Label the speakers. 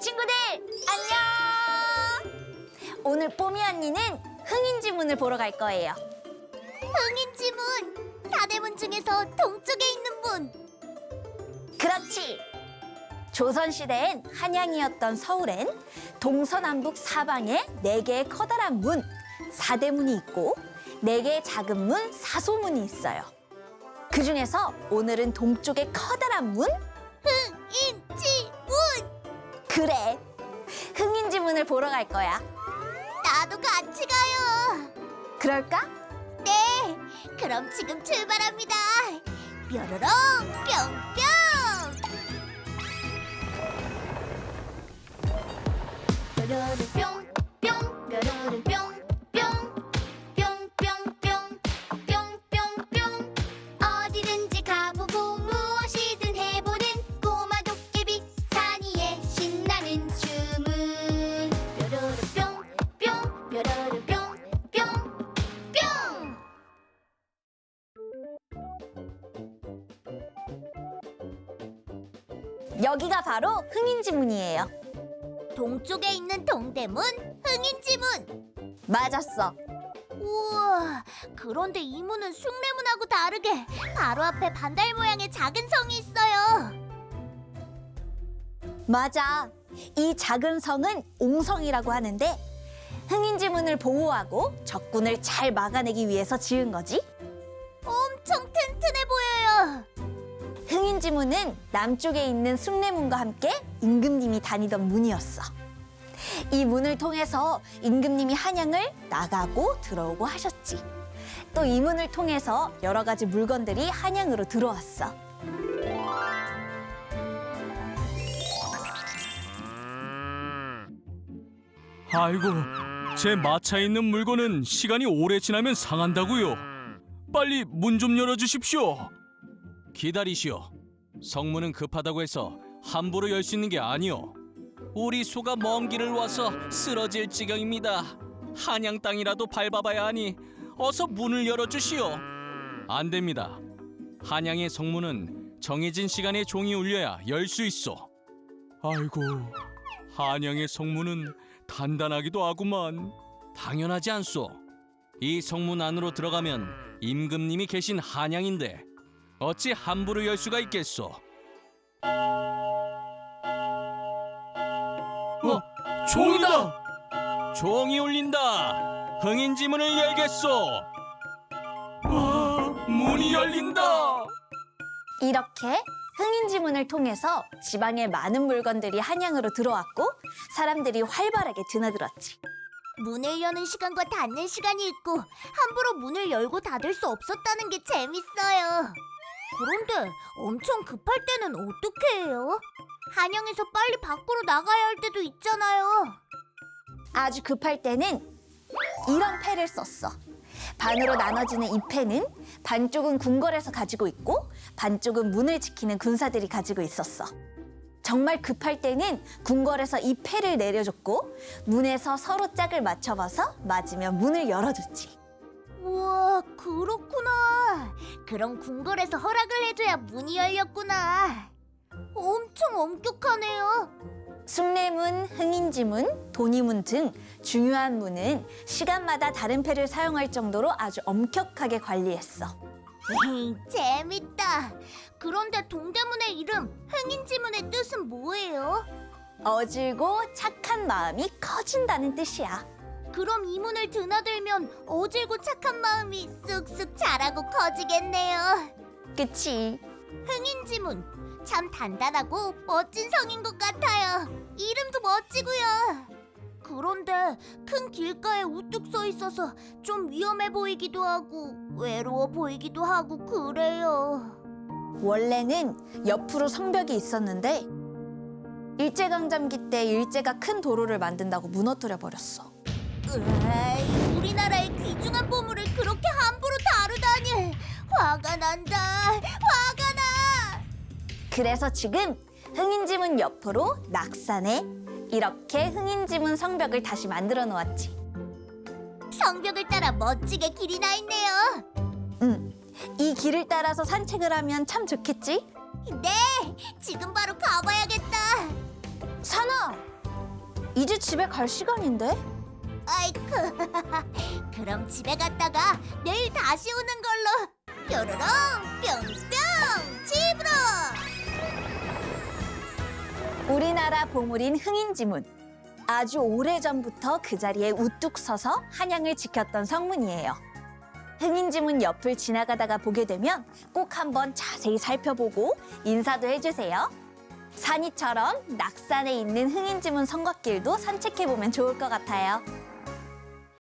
Speaker 1: 친구들 안녕. 오늘 뽀미 언니는 흥인지문을 보러 갈 거예요.
Speaker 2: 흥인지문 사대문 중에서 동쪽에 있는 문
Speaker 1: 그렇지. 조선 시대엔 한양이었던 서울엔 동서남북 사방에 네 개의 커다란 문 사대문이 있고 네 개의 작은 문 사소문이 있어요. 그 중에서 오늘은 동쪽의 커다란 문 그래. 흥인 지문을 보러 갈 거야.
Speaker 2: 나도 같이 가요.
Speaker 1: 그럴까?
Speaker 2: 네 그럼 지금 출발합니다. 뾰로롱 뿅뿅. 뾰로롱 뿅
Speaker 1: 여기가 바로 흥인지문이에요.
Speaker 2: 동쪽에 있는 동대문 흥인지문
Speaker 1: 맞았어.
Speaker 2: 우와 그런데 이 문은 숭례문하고 다르게 바로 앞에 반달 모양의 작은 성이 있어요
Speaker 1: 맞아. 이 작은 성은 옹성이라고 하는데 흥인지문을 보호하고 적군을 잘 막아내기 위해서 지은 거지. 인지문은 남쪽에 있는 숭례문과 함께 임금님이 다니던 문이었어. 이 문을 통해서 임금님이 한양을 나가고 들어오고 하셨지. 또 이 문을 통해서 여러 가지 물건들이 한양으로 들어왔어.
Speaker 3: 아이고, 제 마차에 있는 물건은 시간이 오래 지나면 상한다고요. 빨리 문 좀 열어주십시오. 기다리시오. 성문은 급하다고 해서 함부로 열 수 있는 게 아니오. 우리 소가 먼 길을 와서 쓰러질 지경입니다. 한양 땅이라도 밟아봐야 하니 어서 문을 열어주시오. 안 됩니다. 한양의 성문은 정해진 시간에 종이 울려야 열 수 있어. 아이고, 한양의 성문은 단단하기도 하구만. 당연하지 않소. 이 성문 안으로 들어가면 임금님이 계신 한양인데 어찌 함부로 열 수가 있겠소? 어, 종이다. 종이 울린다. 흥인지 문을 열겠소. 와, 문이 열린다.
Speaker 1: 이렇게 흥인지문을 통해서 지방의 많은 물건들이 한양으로 들어왔고 사람들이 활발하게 드나들었지.
Speaker 2: 문을 여는 시간과 닫는 시간이 있고 함부로 문을 열고 닫을 수 없었다는 게 재밌어요 그런데 엄청 급할 때는 어떻게 해요? 한양에서 빨리 밖으로 나가야 할 때도 있잖아요
Speaker 1: 아주 급할 때는 이런 패를 썼어. 반으로 나눠지는 이 패는 반쪽은 궁궐에서 가지고 있고 반쪽은 문을 지키는 군사들이 가지고 있었어. 정말 급할 때는 궁궐에서 이 패를 내려줬고 문에서 서로 짝을 맞춰봐서 맞으면 문을 열어줬지.
Speaker 2: 우와 그렇구나 그럼 궁궐에서 허락을 해줘야 문이 열렸구나 엄청 엄격하네요
Speaker 1: 숭례문, 흥인지문, 돈이문 등 중요한 문은 시간마다 다른 패를 사용할 정도로 아주 엄격하게 관리했어.
Speaker 2: 에이, 재밌다 그런데 동대문의 이름 흥인지문의 뜻은 뭐예요?
Speaker 1: 어질고 착한 마음이 커진다는 뜻이야.
Speaker 2: 그럼 이 문을 드나들면 어질고 착한 마음이 쑥쑥 자라고 커지겠네요
Speaker 1: 그치?
Speaker 2: 흥인지문 참 단단하고 멋진 성인 것 같아요. 이름도 멋지고요. 그런데 큰 길가에 우뚝 서 있어서 좀 위험해 보이기도 하고 외로워 보이기도 하고 그래요.
Speaker 1: 원래는 옆으로 성벽이 있었는데 일제강점기 때 일제가 큰 도로를 만든다고 무너뜨려 버렸어.
Speaker 2: 으이, 우리나라의 귀중한 보물을 그렇게 함부로 다루다니 화가 난다. 화가 나.
Speaker 1: 그래서 지금 흥인지문 옆으로 낙산에 이렇게 흥인지문 성벽을 다시 만들어 놓았지.
Speaker 2: 성벽을 따라 멋지게 길이 나 있네요.
Speaker 1: 응. 이 길을 따라서 산책을 하면 참 좋겠지?
Speaker 2: 네, 지금 바로 가봐야겠다.
Speaker 1: 선아, 이제 집에 갈 시간인데?
Speaker 2: 아이쿠. 그럼 집에 갔다가 내일 다시 오는 걸로. 뾰로롱 뿅뿅 집으로.
Speaker 1: 우리나라 보물인 흥인지문. 아주 오래전부터 그 자리에 우뚝 서서 한양을 지켰던 성문이에요. 흥인지문 옆을 지나가다가 보게 되면 꼭 한번 자세히 살펴보고 인사도 해주세요. 산이처럼 낙산에 있는 흥인지문 성곽길도 산책해보면 좋을 것 같아요.